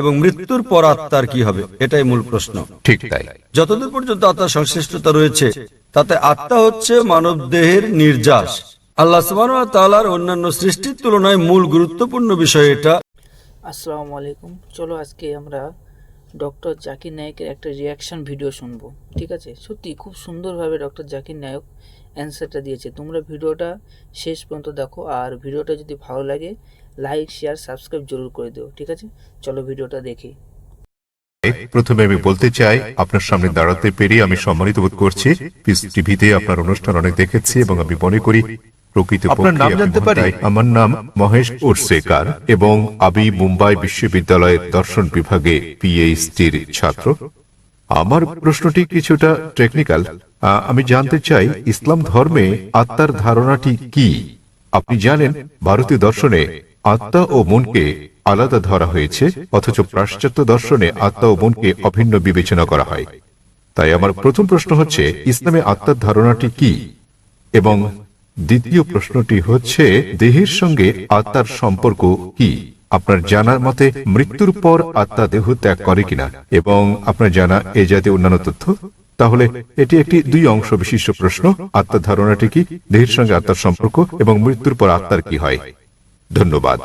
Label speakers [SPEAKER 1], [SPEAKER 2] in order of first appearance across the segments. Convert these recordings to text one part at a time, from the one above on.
[SPEAKER 1] এবং মৃত্যুর পর আত্মার কি হবে? এটাই মূল প্রশ্ন।
[SPEAKER 2] ঠিক তাই।
[SPEAKER 1] যতদূর পর্যন্ত আত্মার সংশ্লিষ্টতা রয়েছে তাতে আত্মা হচ্ছে মানব দেহের নির্যাস। আল্লাহ সুবহানাহু তালার অন্যান্য সৃষ্টির তুলনায় মূল গুরুত্বপূর্ণ বিষয় এটা।
[SPEAKER 3] আসসালামু আলাইকুম। চলো আজকে আমরা ডক্টর জাকির নায়কের একটা রিয়াকশন ভিডিও শুনব। ঠিক আছে? সত্যি খুব সুন্দরভাবে ডক্টর জাকির নায়ক অ্যান্সারটা দিয়েছে। তোমরা ভিডিওটা শেষ পর্যন্ত দেখো। আর ভিডিওটা যদি ভালো লাগে লাইক শেয়ার সাবস্ক্রাইব জরুর করে দিও ঠিক আছে? চলো ভিডিওটা দেখি।
[SPEAKER 2] প্রথমে আমি বলতে চাই আপনার সামনে দাঁড়াতে পেরে আমি সম্মানিত বোধ করছি। পিস টিভিতে আপনার অনুষ্ঠান অনেক দেখেছি এবং আমি মনে করি প্রকৃত আপনার নাম জানতে পারি? আমার নাম মহেশ উর্সেকার এবং আমি মুম্বাই বিশ্ববিদ্যালয়ের দর্শন বিভাগে পিএইচডির ছাত্র। আমার প্রশ্নটি কিছুটা টেকনিক্যাল আমি জানতে চাই ইসলাম ধর্মে আত্মার ধারণাটি কি? আপনি জানেন ভারতীয় দর্শনে আত্মা ও মনকে আলাদা ধরা হয়েছে, অথচ পাশ্চাত্য দর্শনে আত্মা ও মনকে অভিন্ন বিবেচনা করা হয়। তাই আমার প্রথম প্রশ্ন হচ্ছে, ইসলামে আত্মার ধারণাটি কি? এবং দ্বিতীয় প্রশ্নটি হচ্ছে, দেহের সঙ্গে আত্মার সম্পর্ক কি? আপনার জানার মতে, মৃত্যুর পর আত্মা দেহ ত্যাগ করে কিনা? এবং আপনার জানা এ জাতীয় অন্যান্য তথ্য? তাহলে এটি একটি দুই অংশ বিশিষ্ট প্রশ্ন, আত্মার ধারণাটি কি, দেহের সঙ্গে আত্মার সম্পর্ক, এবং মৃত্যুর পর আত্মার কি হয়? ধন্যবাদ।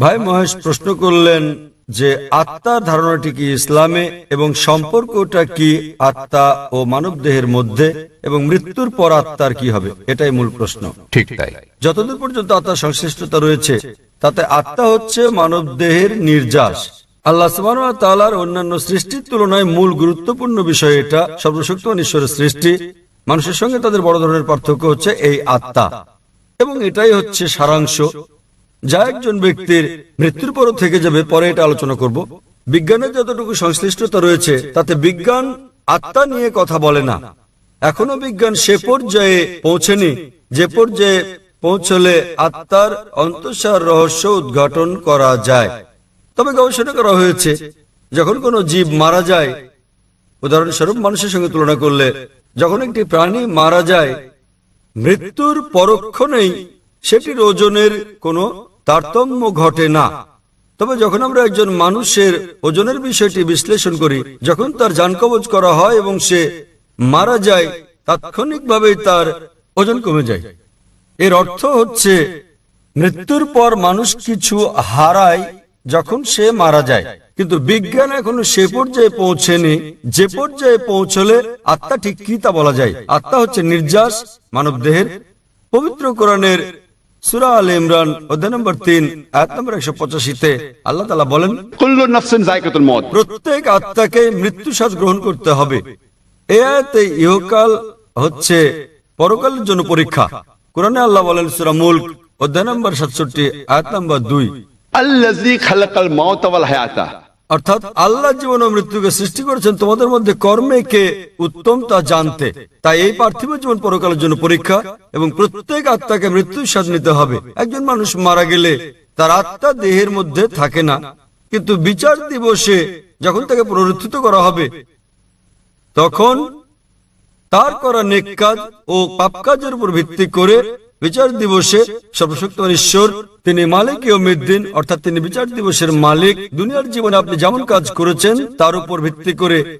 [SPEAKER 1] ভাই মহেশ প্রশ্ন করলেন যে আত্মার ধারণাটি কি ইসলামে এবং সম্পর্কটা কি আত্মা ও মানব দেহের মধ্যে এবং মৃত্যুর পর আত্মার কি হবে? এটাই মূল প্রশ্ন।
[SPEAKER 2] ঠিক তাই।
[SPEAKER 1] যতদূর পর্যন্ত আত্মার সংশ্লিষ্টতা রয়েছে তাতে আত্মা হচ্ছে মানব দেহের নির্যাস। আল্লাহ তাআলার অন্যান্য সৃষ্টির তুলনায় মূল গুরুত্বপূর্ণ বিষয় এটা সর্বশক্তিমান ঈশ্বরের সৃষ্টি। মানুষের সঙ্গে তাদের বড় ধরনের পার্থক্য হচ্ছে এই আত্মা। এবং এটাই হচ্ছে সারাংশ। যা একজন ব্যক্তির মৃত্যুর পরও থেকে যাবে, পরে এটা আলোচনা করব। বিজ্ঞানের যতটুকু সংশ্লিষ্টতা রয়েছে, তাতে বিজ্ঞান আত্মা নিয়ে কথা বলে না। এখনও বিজ্ঞান সে পর্যায়ে পৌঁছেনি, যে পর্যায়ে পৌঁছলে আত্মার অন্তঃসার রহস্য উদ্ঘাটন করা যায়। তবে গবেষণা করা হয়েছে, যখন কোনো জীব মারা যায়, উদাহরণস্বরূপ মানুষের সঙ্গে তুলনা করলে, যখন একটি প্রাণী মারা যায়, মৃত্যুর পরক্ষণেই সেটির ওজনের কোনো তারতম্য ঘটে না। তবে যখন আমরা একজন মানুষের ওজনের বিষয়টি বিশ্লেষণ করি, যখন তার যানকবজ করা হয় এবং সে মারা যায়, তাৎক্ষণিকভাবেই তার ওজন কমে যায়। এর অর্থ হচ্ছে, মৃত্যুর পর মানুষ কিছু হারায় যখন সে মারা যায়। কিন্তু বিজ্ঞান এখনও সে পর্যায়ে পৌঁছেনি। যে পর্যায়ে পৌঁছলে আত্মা ঠিক কি তা বলা যায়। আত্মা হচ্ছে নির্যাস মানব দেহের পবিত্র কোরআনের সুরা আল ইমরান অধ্যায় নম্বর তিন আয়াত নম্বর একশো পঁচাশিতে আল্লাহ তালা বলেন
[SPEAKER 4] কুল্লু নাফসিন যায়কাতুল মউত
[SPEAKER 1] প্রত্যেক আত্মাকে মৃত্যু সাজ গ্রহণ করতে হবে। এ আয়াতে ইহকাল হচ্ছে পরকালের জন্য পরীক্ষা। কোরআনে আল্লাহ বলেন সুরা মুল্ক অধ্যায় নম্বর সাতষট্টি আয়াত নম্বর দুই।
[SPEAKER 4] আল্লাযী খালাকাল মাউত ওয়াল হায়াতা।
[SPEAKER 1] অর্থাৎ আল্লাহ জীবন ও মৃত্যুকে সৃষ্টি করেছেন তোমাদের মধ্যে কর্মে কে উত্তম তা জানতে। তাই এই পার্থিব জীবন পরকালের জন্য পরীক্ষা এবং প্রত্যেক আত্মাকে মৃত্যুর স্বাদ নিতে হবে। একজন মানুষ মারা গেলে তার আত্মা দেহের মধ্যে থাকে না। কিন্তু বিচার দিবসে যখন তাকে পুনরুত্থিত করা হবে, তখন তার করা নেক কাজ ও পাপ কাজের উপর ভিত্তি করে বিচার দিবসে সর্বশক্তিমান ঈশ্বর, তিনি মালিক ইয়মিদ্দিন অর্থাৎ তিনি বিচার দিবসের মালিক। দুনিয়ার জীবনে আপনি যেমন কাজ করেছেন, তার উপর ভিত্তি করে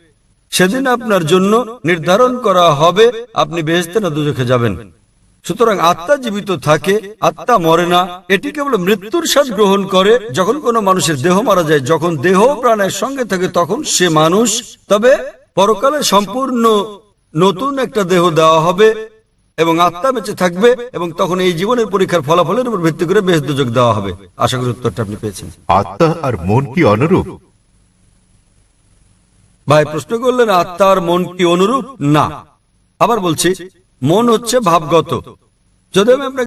[SPEAKER 1] সেদিন আপনার জন্য নির্ধারণ করা হবে। আপনি বেহেস্তে না দুজখে যাবেন। সুতরাং আত্মা জীবিত থাকে, আত্মা মরে না। এটি কেবল মৃত্যুর স্বাদ গ্রহণ করে। যখন কোনো মানুষের দেহ মারা যায়, যখন দেহ প্রাণের সঙ্গে থাকে, তখন সে মানুষ। তবে পরকালে সম্পূর্ণ নতুন একটা দেহ দেওয়া হবে। এবং আত্মা বেঁচে থাকবে এবং তখন এই জীবনের পরীক্ষার ফলাফলের উপর ভিত্তি করে বেশ দুযোগ দেওয়া হবে। আশা করি উত্তরটা আপনি পেয়েছেন।
[SPEAKER 2] আত্মা আর মন কি অনুরূপ?
[SPEAKER 1] ভাই প্রশ্ন করলেন আত্মা আর মন কি অনুরূপ? না। আবার বলছি মন হচ্ছে ভাবগত। যদি আমি